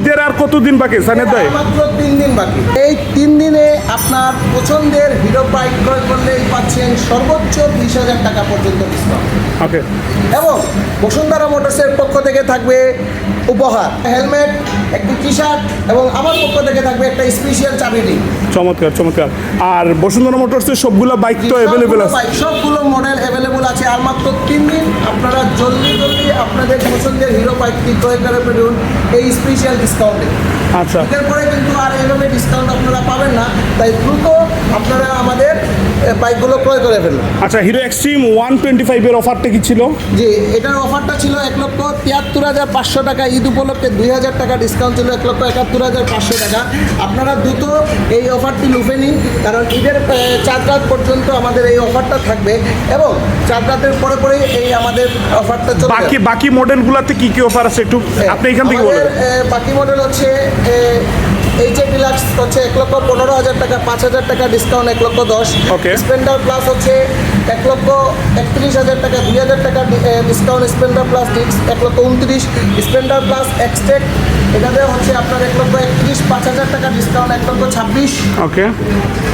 ঈদের আর কতদিন বাকি সানের দায় মাত্র তিন দিন বাকি। এই তিন দিনে আপনার পছন্দের হিরো বাইক ক্রয় করলেই পাচ্ছেন সর্বোচ্চ বিশ হাজার টাকা পর্যন্ত ডিসকাউন্ট ওকে এবং বসুন্ধরা মোটরসের পক্ষ থেকে থাকবে উপহার হেলমেট একটি টি শার্ট এবং আমার পক্ষ থেকে থাকবে একটা স্পেশাল চাবি। চমৎকার চমৎকার। আর বসুন্ধরা মোটরসের সবগুলো বাইক তো অ্যাভেলেবেল আছে। সবগুলো মডেল অ্যাভেলেবল আছে। আর মাত্র তিন দিন আপনারা জলদি জলদি আপনাদের পছন্দের হিরো বাইকটি ক্রয় করে ফেলুন এই স্পেশাল ডিসকাউন্টে আচ্ছা। ঈদের পরে কিন্তু আর এইভাবে ডিসকাউন্ট আপনারা পাবেন না। তাই দ্রুত বাইকগুলো ক্রয় করে ফেলুন আচ্ছা হিরো এক্সট্রিম ওয়ান টোয়েন্টি ফাইভের অফারটা কি ছিল? জি এটার অফারটা ছিল এক লক্ষ তিয়াত্তর হাজার পাঁচশো টাকা। ঈদ উপলক্ষে দুই হাজার টাকা ডিসকাউন্ট ছিল এক লক্ষ একাত্তর হাজার পাঁচশো টাকা। আপনারা দ্রুত এই অফারটি লুফে নিন কারণ ঈদের চার রাত পর্যন্ত আমাদের এই অফারটা থাকবে এবং চার রাতের পরে পরেই এই আমাদের অফারটা চলবে। বাকি বাকি মডেলগুলোতে কি কি অফার আছে একটু? আপনি এখান থেকে বলুন। বাকি মডেল হচ্ছে এইচ এ ডিলাক্স হচ্ছে এক লক্ষ পনেরো হাজার টাকা পাঁচ হাজার টাকা ডিসকাউন্ট এক লক্ষ দশ. স্পেন্ডার প্লাস হচ্ছে এক লক্ষ একত্রিশ হাজার টাকা দুই হাজার টাকা ডিসকাউন্ট স্পেন্ডার প্লাস ডিক্স এক লক্ষ উনত্রিশ। স্পেন্ডার প্লাস এক্সটেক এটাতে হচ্ছে আপনার এক লক্ষ একত্রিশ পাঁচ হাজার টাকা ডিসকাউন্ট এক লক্ষ ছাব্বিশ। ওকে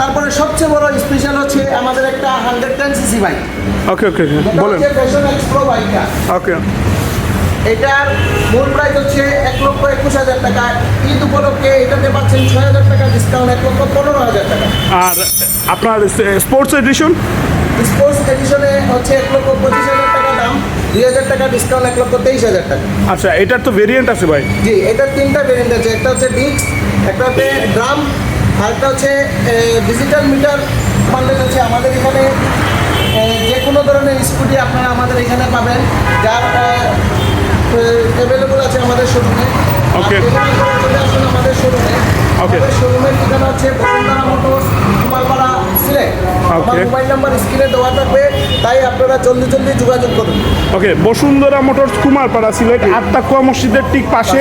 তারপরে সবচেয়ে বড় স্পেশাল হচ্ছে আমাদের একটা hundred ten CC bike okay okay বলেন। ফ্যাশন এক্সপ্রো বাইকটা ওকে এটার মূল প্রাইস হচ্ছে এক লক্ষ একুশ হাজার টাকা। ঈদ উপলক্ষে এটাতে পাচ্ছেন ছয় হাজার টাকা ডিসকাউন্ট এক লক্ষ পনেরো হাজার টাকা। আর আপনার স্পোর্টস এডিশন স্পোর্টস এডিশনে হচ্ছে এক লক্ষ পঁচিশ হাজার টাকা দাম দুই হাজার টাকা ডিসকাউন্ট এক লক্ষ তেইশ হাজার টাকা। আচ্ছা এটার তো ভেরিয়েন্ট আছে ভাই। জি এটার তিনটা ভেরিয়েন্ট আছে। একটা হচ্ছে ডিস্ক একটা হচ্ছে ড্রাম আর একটা হচ্ছে ডিজিটাল মিটার বান্ডেল আছে। আমাদের এখানে যে কোনো ধরনের স্কুটি আপনারা আমাদের এখানে পাবেন। যার অ্যাভেলেবল আছে আমাদের শোরুমে ওকে আমাদের শোরুমে ওকে শোরুমের ঠিকানা হচ্ছে বসুন্ধরা মোটরস আমার. মোবাইল নাম্বার স্ক্রিনে দেওয়া থাকবে তাই আপনারা জলদি জলদি যোগাযোগ করুন। ওকে বসুন্ধরা মোটরস কুমারপাড়া সিলেট আত্মাকুয়া মসজিদের ঠিক পাশে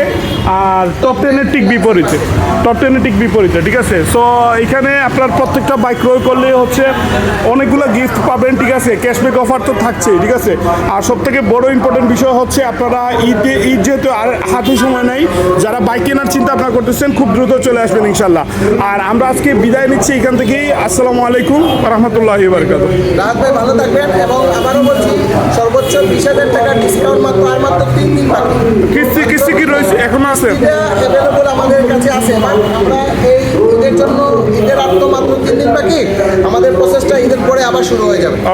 আর টপ টেনের ঠিক বিপরীতে। টপ টেনের ঠিক বিপরীতে ঠিক আছে? সো এখানে আপনার প্রত্যেকটা বাইক ক্রয় করলে হচ্ছে অনেকগুলো গিফট পাবেন ঠিক আছে? ক্যাশব্যাক অফার তো থাকছেই ঠিক আছে? আর সব থেকে বড় ইম্পর্টেন্ট বিষয় হচ্ছে আপনারা ঈদে ঈদ যেহেতু আর হাতে সময় নেই যারা বাইক কেনার চিন্তা আপনারা করতেছেন খুব দ্রুত চলে আসবেন ইনশাল্লাহ। আর আমরা আজকে বিদায় নিচ্ছি এখান থেকেই। আসসালামু আলাইকুম রহমতুল্লাহ। বারকাত রাহাত ভাই ভালো থাকবেন এবং আবারও বলছি সর্বোচ্চ বিশ হাজার টাকা ডিসকাউন্ট মাত্র আর মাত্র তিন দিন বাকি। কিস্তি কিস্তি কি রয়েছে? এখনও আছে? অ্যাভেলেবল আমাদের কাছে আছে আমরা এই ঈদের জন্য ঈদের আর তো মাত্র তিন দিন বাকি। আমাদের প্রসেসটা ঈদের পরে আবার শুরু হয়ে যাবে।